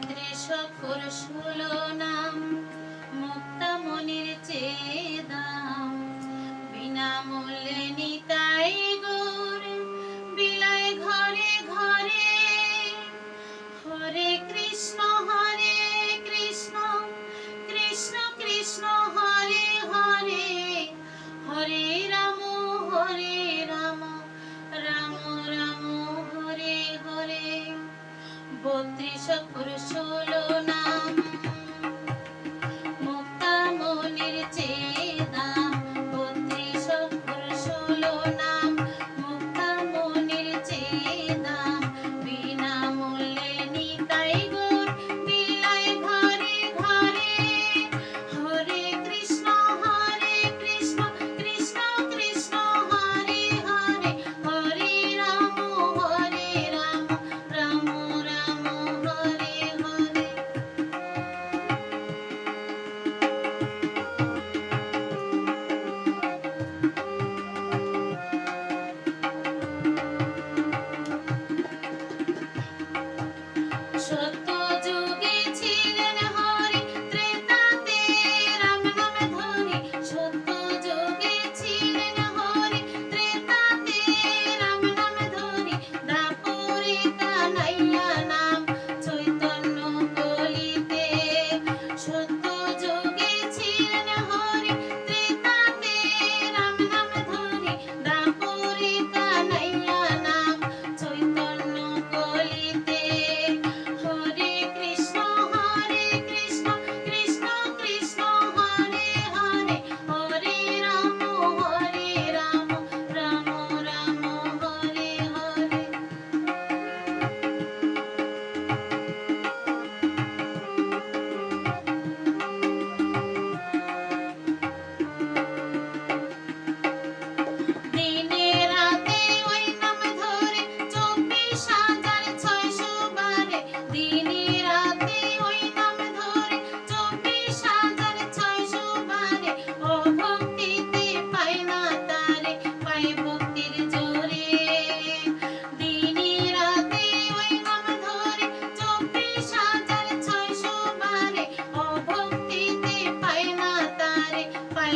চন্দ্রে সফর শুলো নাম মুক্তা মনির চেয়ে দাম বিনামূল্যে নিতাই গোর, বিলাই ঘরে ঘরে। হরে কৃষ্ণ হরে কৃষ্ণ কৃষ্ণ কৃষ্ণ, হরে হরে। হরে রাম, হরে বত্রিশ পুরুষ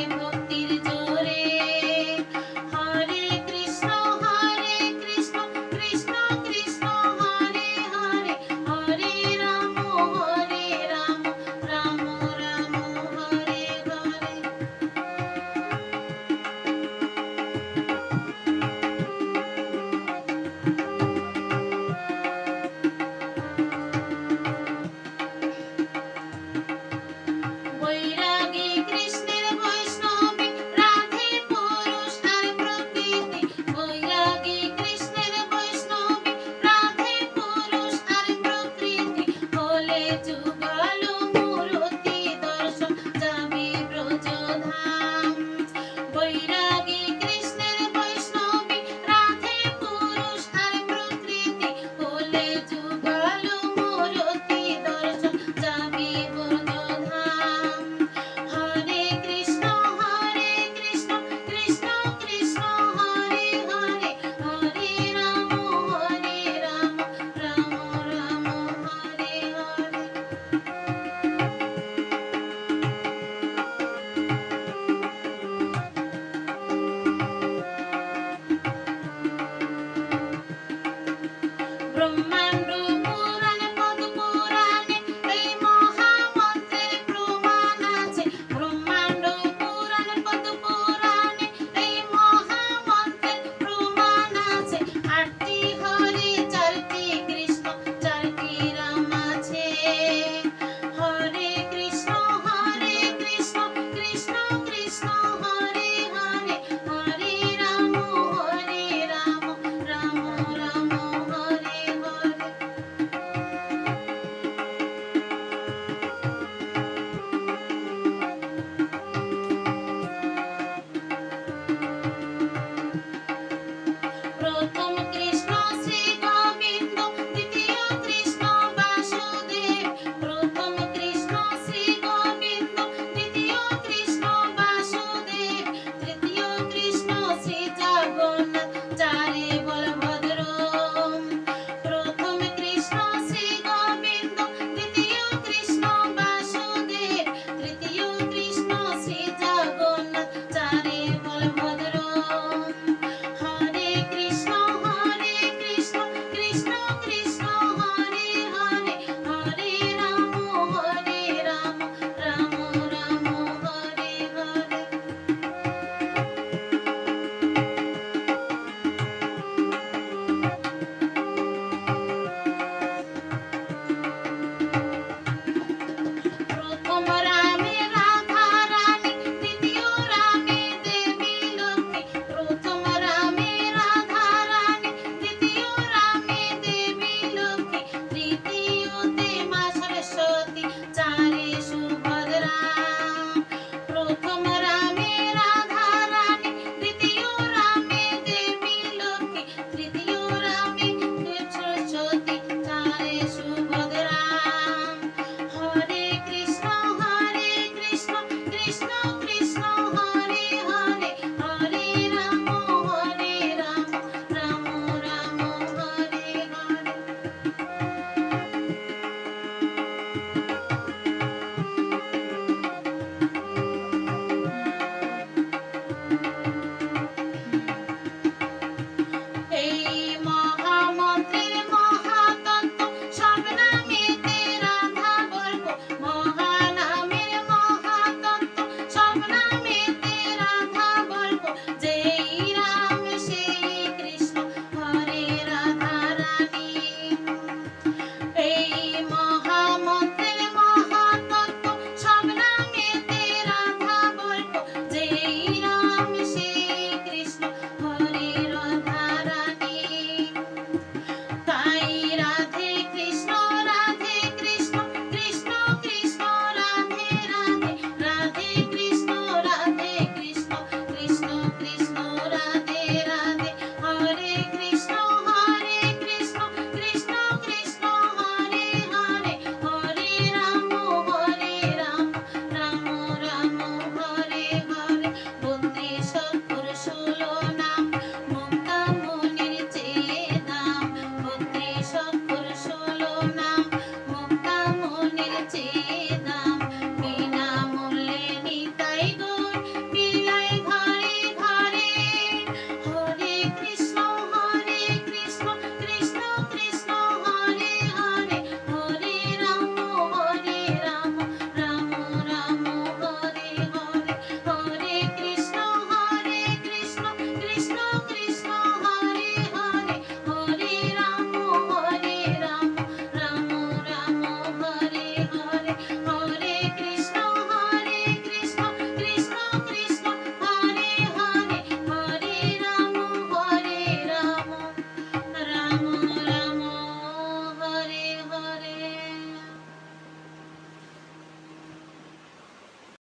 Raymond. Krishna.